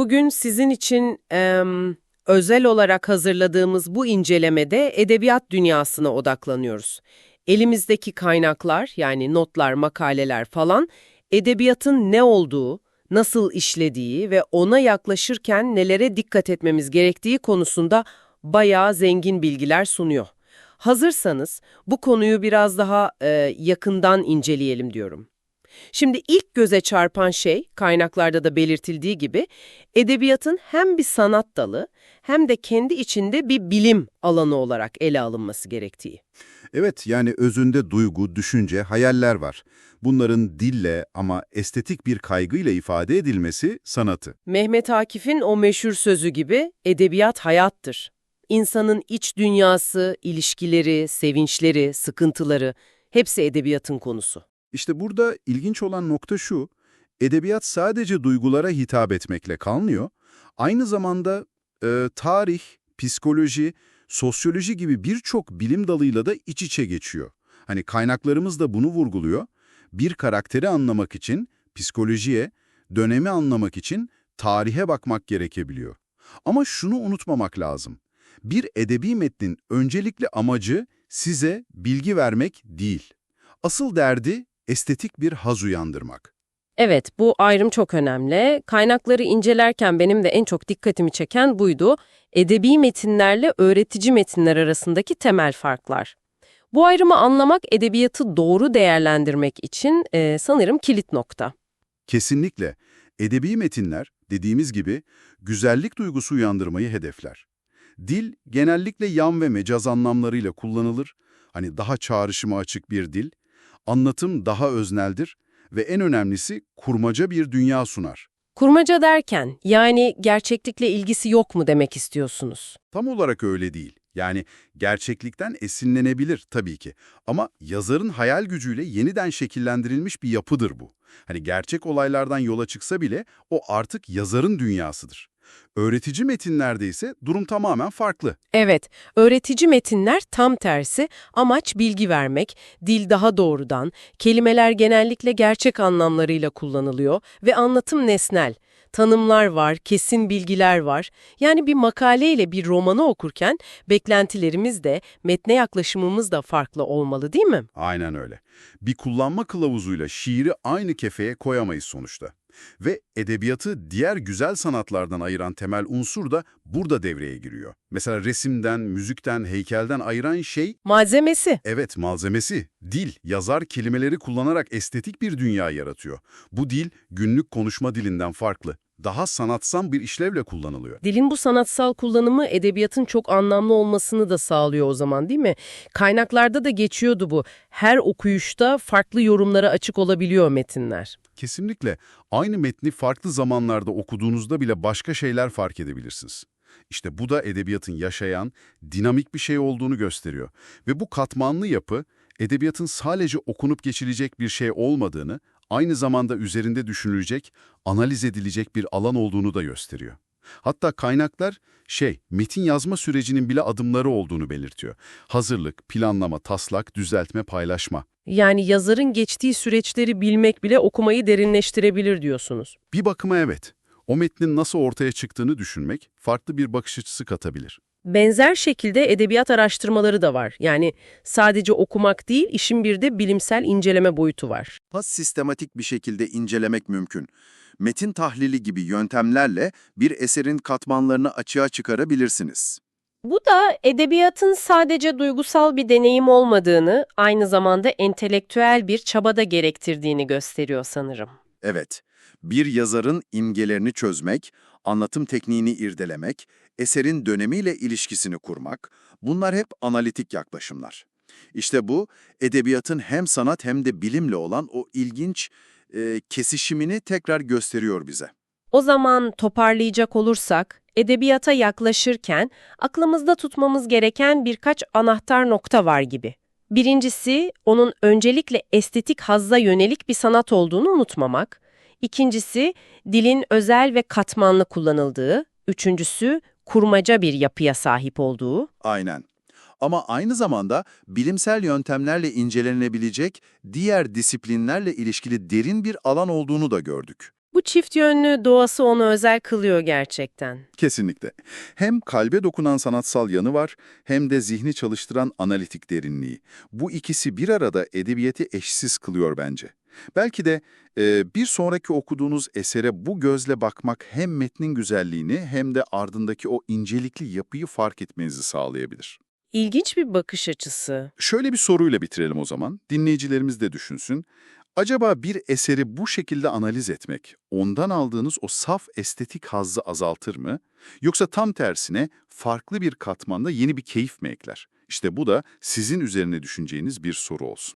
Bugün sizin için em, özel olarak hazırladığımız bu incelemede edebiyat dünyasına odaklanıyoruz. Elimizdeki kaynaklar yani notlar, makaleler falan edebiyatın ne olduğu, nasıl işlediği ve ona yaklaşırken nelere dikkat etmemiz gerektiği konusunda bayağı zengin bilgiler sunuyor. Hazırsanız bu konuyu biraz daha e, yakından inceleyelim diyorum. Şimdi ilk göze çarpan şey, kaynaklarda da belirtildiği gibi, edebiyatın hem bir sanat dalı hem de kendi içinde bir bilim alanı olarak ele alınması gerektiği. Evet, yani özünde duygu, düşünce, hayaller var. Bunların dille ama estetik bir kaygıyla ifade edilmesi sanatı. Mehmet Akif'in o meşhur sözü gibi edebiyat hayattır. İnsanın iç dünyası, ilişkileri, sevinçleri, sıkıntıları hepsi edebiyatın konusu. İşte burada ilginç olan nokta şu, edebiyat sadece duygulara hitap etmekle kalmıyor, aynı zamanda e, tarih, psikoloji, sosyoloji gibi birçok bilim dalıyla da iç içe geçiyor. Hani kaynaklarımız da bunu vurguluyor. Bir karakteri anlamak için psikolojiye, dönemi anlamak için tarihe bakmak gerekebiliyor. Ama şunu unutmamak lazım. Bir edebi metnin öncelikle amacı size bilgi vermek değil. Asıl derdi estetik bir haz uyandırmak. Evet, bu ayrım çok önemli. Kaynakları incelerken benim de en çok dikkatimi çeken buydu. Edebi metinlerle öğretici metinler arasındaki temel farklar. Bu ayrımı anlamak edebiyatı doğru değerlendirmek için e, sanırım kilit nokta. Kesinlikle. Edebi metinler, dediğimiz gibi, güzellik duygusu uyandırmayı hedefler. Dil, genellikle yan ve mecaz anlamlarıyla kullanılır. Hani daha çağrışıma açık bir dil. Anlatım daha özneldir ve en önemlisi kurmaca bir dünya sunar. Kurmaca derken, yani gerçeklikle ilgisi yok mu demek istiyorsunuz? Tam olarak öyle değil. Yani gerçeklikten esinlenebilir tabii ki. Ama yazarın hayal gücüyle yeniden şekillendirilmiş bir yapıdır bu. Hani gerçek olaylardan yola çıksa bile o artık yazarın dünyasıdır. Öğretici metinlerde ise durum tamamen farklı. Evet, öğretici metinler tam tersi, amaç bilgi vermek, dil daha doğrudan, kelimeler genellikle gerçek anlamlarıyla kullanılıyor ve anlatım nesnel. Tanımlar var, kesin bilgiler var. Yani bir makaleyle bir romanı okurken beklentilerimiz de, metne yaklaşımımız da farklı olmalı değil mi? Aynen öyle. Bir kullanma kılavuzuyla şiiri aynı kefeye koyamayız sonuçta. Ve edebiyatı diğer güzel sanatlardan ayıran temel unsur da burada devreye giriyor. Mesela resimden, müzikten, heykelden ayıran şey, Malzemesi. evet malzemesi, dil. Yazar kelimeleri kullanarak estetik bir dünya yaratıyor. Bu dil günlük konuşma dilinden farklı. Daha sanatsal bir işlevle kullanılıyor. Dilin bu sanatsal kullanımı edebiyatın çok anlamlı olmasını da sağlıyor o zaman değil mi? Kaynaklarda da geçiyordu bu. Her okuyuşta farklı yorumlara açık olabiliyor metinler. Kesinlikle aynı metni farklı zamanlarda okuduğunuzda bile başka şeyler fark edebilirsiniz. İşte bu da edebiyatın yaşayan, dinamik bir şey olduğunu gösteriyor. Ve bu katmanlı yapı, edebiyatın sadece okunup geçilecek bir şey olmadığını, aynı zamanda üzerinde düşünülecek, analiz edilecek bir alan olduğunu da gösteriyor. Hatta kaynaklar şey, metin yazma sürecinin bile adımları olduğunu belirtiyor. Hazırlık, planlama, taslak, düzeltme, paylaşma. Yani yazarın geçtiği süreçleri bilmek bile okumayı derinleştirebilir diyorsunuz. Bir bakıma evet, o metnin nasıl ortaya çıktığını düşünmek farklı bir bakış açısı katabilir. Benzer şekilde edebiyat araştırmaları da var. Yani sadece okumak değil, işin bir de bilimsel inceleme boyutu var. Daha sistematik bir şekilde incelemek mümkün. Metin tahlili gibi yöntemlerle bir eserin katmanlarını açığa çıkarabilirsiniz. Bu da edebiyatın sadece duygusal bir deneyim olmadığını, aynı zamanda entelektüel bir çabada gerektirdiğini gösteriyor sanırım. Evet, bir yazarın imgelerini çözmek, anlatım tekniğini irdelemek, eserin dönemiyle ilişkisini kurmak, bunlar hep analitik yaklaşımlar. İşte bu, edebiyatın hem sanat hem de bilimle olan o ilginç e, kesişimini tekrar gösteriyor bize. O zaman toparlayacak olursak, edebiyata yaklaşırken aklımızda tutmamız gereken birkaç anahtar nokta var gibi. Birincisi, onun öncelikle estetik hazza yönelik bir sanat olduğunu unutmamak. İkincisi, dilin özel ve katmanlı kullanıldığı. Üçüncüsü, kurmaca bir yapıya sahip olduğu. Aynen. Ama aynı zamanda bilimsel yöntemlerle incelenebilecek diğer disiplinlerle ilişkili derin bir alan olduğunu da gördük. Bu çift yönlü doğası onu özel kılıyor gerçekten. Kesinlikle. Hem kalbe dokunan sanatsal yanı var, hem de zihni çalıştıran analitik derinliği. Bu ikisi bir arada edebiyatı eşsiz kılıyor bence. Belki de e, bir sonraki okuduğunuz esere bu gözle bakmak hem metnin güzelliğini hem de ardındaki o incelikli yapıyı fark etmenizi sağlayabilir. İlginç bir bakış açısı. Şöyle bir soruyla bitirelim o zaman. Dinleyicilerimiz de düşünsün. Acaba bir eseri bu şekilde analiz etmek, ondan aldığınız o saf estetik hazzı azaltır mı? Yoksa tam tersine farklı bir katmanda yeni bir keyif mi ekler? İşte bu da sizin üzerine düşüneceğiniz bir soru olsun.